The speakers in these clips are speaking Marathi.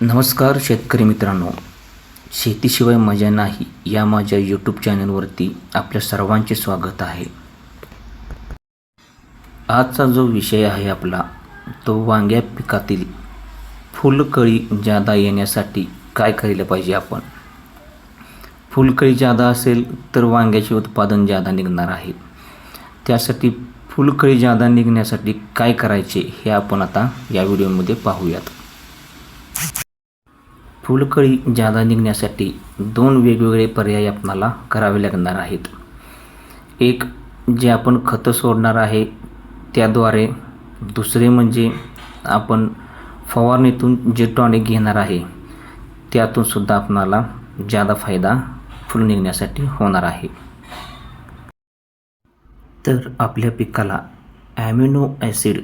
नमस्कार शेतकरी मित्रांनो. शेतीशिवाय मजा नाही या माझ्या यूट्यूब चॅनलवरती आपल्या सर्वांचे स्वागत आहे. आजचा जो विषय आहे आपला तो वांग्या पिकातील फुलकळी जादा येण्यासाठी काय केलं पाहिजे आपण? फुलकळी जादा असेल तर वांग्याचे उत्पादन जादा निघणार आहे. त्यासाठी फुलकळी जादा निघण्यासाठी काय करायचे हे आपण आता या व्हिडिओमध्ये पाहूयात. फुलकळी जादा निघण्यासाठी दोन वेगवेगळे पर्याय आपणाला करावे लागणार आहेत. एक जे आपण खतं सोडणार आहे त्याद्वारे. दुसरे म्हणजे आपण फवारणीतून जे टॉनिक घेणार आहे त्यातून सुद्धा आपणाला जादा फायदा फुल निघण्यासाठी होणार आहे. तर आपल्या पिकाला ॲमिनो ॲसिड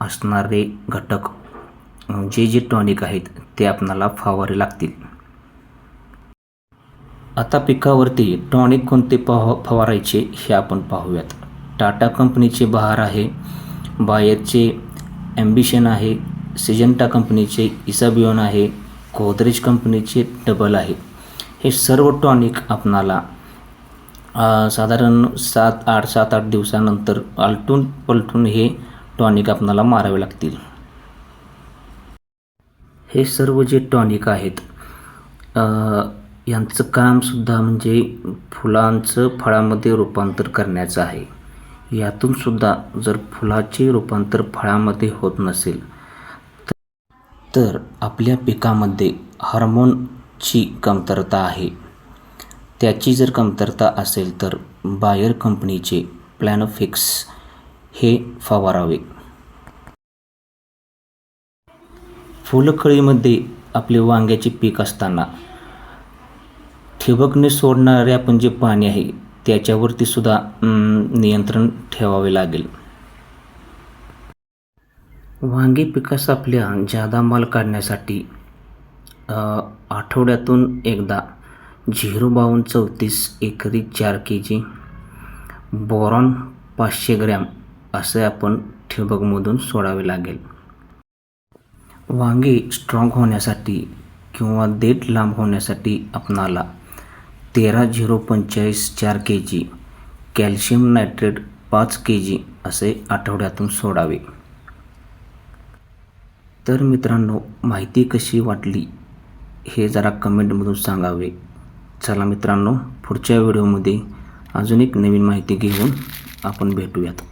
असणारे घटक जे जे टॉनिक आहेत ते आपणाला फवारे लागतील. आता पिकावरती टॉनिक कोणते पह फवारायचे हे आपण पाहूयात. टाटा कंपनीचे बहार आहे बायरचे ॲम्बिशन आहे सिजंटा कंपनीचे इसाबिओन आहे गोदरेज कंपनीचे डबल आहे. हे सर्व टॉनिक आपणाला साधारण सात आठ सात आठ दिवसानंतर आलटून पलटून हे टॉनिक आपणाला मारावे लागतील. हे सर्व जे टॉनिक आहेत यांचं कामसुद्धा म्हणजे फुलांचं फळामध्ये रूपांतर करण्याचं आहे. यातून सुद्धा जर फुलाचे रूपांतर फळामध्ये होत नसेल तर आपल्या पिकामध्ये हार्मोनची कमतरता आहे. त्याची जर कमतरता असेल तर बायर कंपनीचे प्लॅनोफिक्स हे फवारावे. फुलखळीमध्ये आपले वांग्याचे पीक असताना ठिबकने सोडणारे आपण जे पाणी आहे त्याच्यावरती सुद्धा नियंत्रण ठेवावे लागेल. वांगी पिकास आपल्या जादा माल काढण्यासाठी आठवड्यातून एकदा झिरो बावन्न चौतीस एकरी चार के जी बोरॉन पाचशे ग्रॅम असे आपण ठिबकमधून सोडावे लागेल. वांगे स्ट्रॉंग होण्यासाठी किंवा देठ लांब होण्यासाठी आपणाला तेरा झिरो पंचेचाळीस चार के जी कॅल्शियम नायट्रेट पाच के जी असे आठवड्यातून सोडावे. तर मित्रांनो माहिती कशी वाटली हे जरा कमेंटमधून सांगावे. चला मित्रांनो पुढच्या व्हिडिओमध्ये अजून एक नवीन माहिती घेऊन आपण भेटूयात.